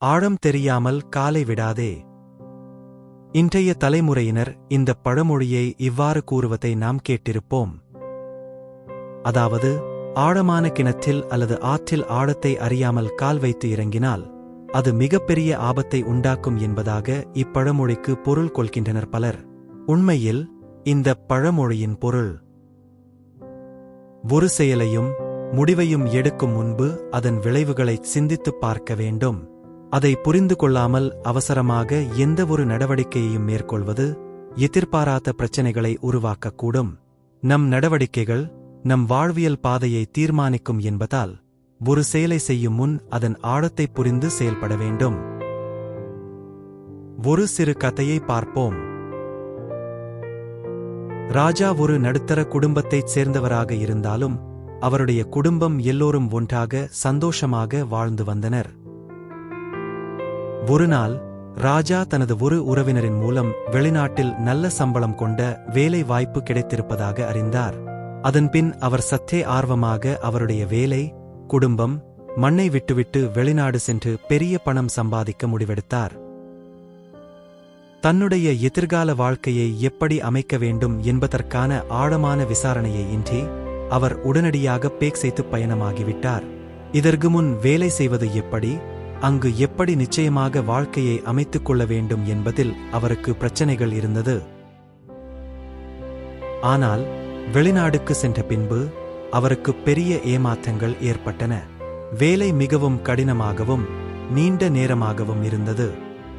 ஆழம் தெரியாமல் காலை விடாதே. இன்றைய தலைமுறையினர் இந்த பழமொழியை இவ்வாறு கூறுவதை நாம் கேட்டிருப்போம். அதாவது ஆழமான கிணற்றில் அல்லது ஆற்றில் ஆழத்தை அறியாமல் கால் வைத்து இறங்கினால் அது மிகப்பெரிய ஆபத்தை உண்டாக்கும் என்பதாக இப்பழமொழிக்கு பொருள் கொள்கின்றனர் பலர். உண்மையில் இந்த பழமொழியின் பொருள் ஒரு செயலையும் முடிவையும் எடுக்கும் முன்பு அதன் விளைவுகளை சிந்தித்துப் பார்க்க வேண்டும். அதை புரிந்து கொள்ளாமல் அவசரமாக எந்த ஒரு நடவடிக்கையையும் மேற்கொள்வது எதிர்பாராத பிரச்சனைகளை உருவாக்கக்கூடும். நம் நடவடிக்கைகள் நம் வாழ்வியல் பாதையை தீர்மானிக்கும் என்பதால் ஒரு செயலை செய்யும் முன் அதன் ஆழத்தை புரிந்து செயல்பட வேண்டும். ஒரு சிறு கதையை பார்ப்போம். ராஜா ஒரு நடுத்தர குடும்பத்தைச் சேர்ந்தவராக இருந்தாலும் அவருடைய குடும்பம் எல்லோரும் ஒன்றாக சந்தோஷமாக வாழ்ந்து வந்தனர். ஒருநாள் ராஜா தனது ஒரு உறவினரின் மூலம் வெளிநாட்டில் நல்ல சம்பளம் கொண்ட வேலை வாய்ப்பு கிடைத்திருப்பதாக அறிந்தார். அதன்பின் அவர் சற்றே ஆர்வமாக அவருடைய வேலை குடும்பம் மண்ணை விட்டுவிட்டு வெளிநாடு சென்று பெரிய பணம் சம்பாதிக்க முடிவெடுத்தார். தன்னுடைய எதிர்கால வாழ்க்கையை எப்படி அமைக்க வேண்டும் என்பதற்கான ஆழமான விசாரணையை இன்றி அவர் உடனடியாக பேக் செய்து பயணமாகிவிட்டார். இதற்கு முன் வேலை செய்வது எப்படி அங்கு எப்படி நிச்சயமாக வாழ்க்கையை அமைத்துக் கொள்ள வேண்டும் என்பதில் அவருக்கு பிரச்சனைகள் இருந்தது. ஆனால் வெளிநாடுக்கு சென்ற பின்பு அவருக்கு பெரிய ஏமாற்றங்கள் ஏற்பட்டன. வேலை மிகவும் கடினமாகவும் நீண்ட நேரமாகவும் இருந்தது.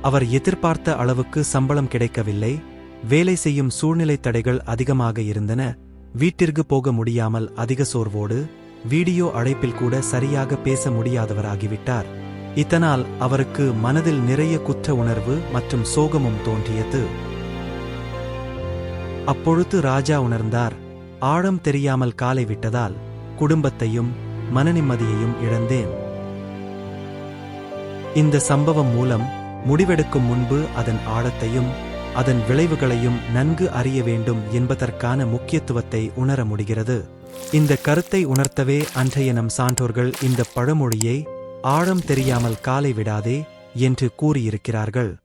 அவர் எதிர்பார்த்த அளவுக்கு சம்பளம் கிடைக்கவில்லை. வேலை செய்யும் சூழ்நிலை தடைகள் அதிகமாக இருந்தன. வீட்டிற்கு போக முடியாமல் அதிக சோர்வோடு வீடியோ அழைப்பில் கூட சரியாக பேச முடியாதவராகிவிட்டார். இதனால் அவருக்கு மனதில் நிறைய குற்ற உணர்வு மற்றும் சோகமும் தோன்றியது. அப்பொழுது ராஜா உணர்ந்தார் ஆழம் தெரியாமல் காலை விட்டதால் குடும்பத்தையும் மனநிம்மதியையும் இழந்தேன். இந்த சம்பவம் மூலம் முடிவெடுக்கும் முன்பு அதன் ஆழத்தையும் அதன் விளைவுகளையும் நன்கு அறிய வேண்டும் என்பதற்கான முக்கியத்துவத்தை உணர முடிகிறது. இந்த கருத்தை உணர்த்தவே அன்றைய நம் சான்றோர்கள் இந்த பழமொழியை ஆழம் தெரியாமல் காலை விடாதே என்று கூறியிருக்கிறார்கள்.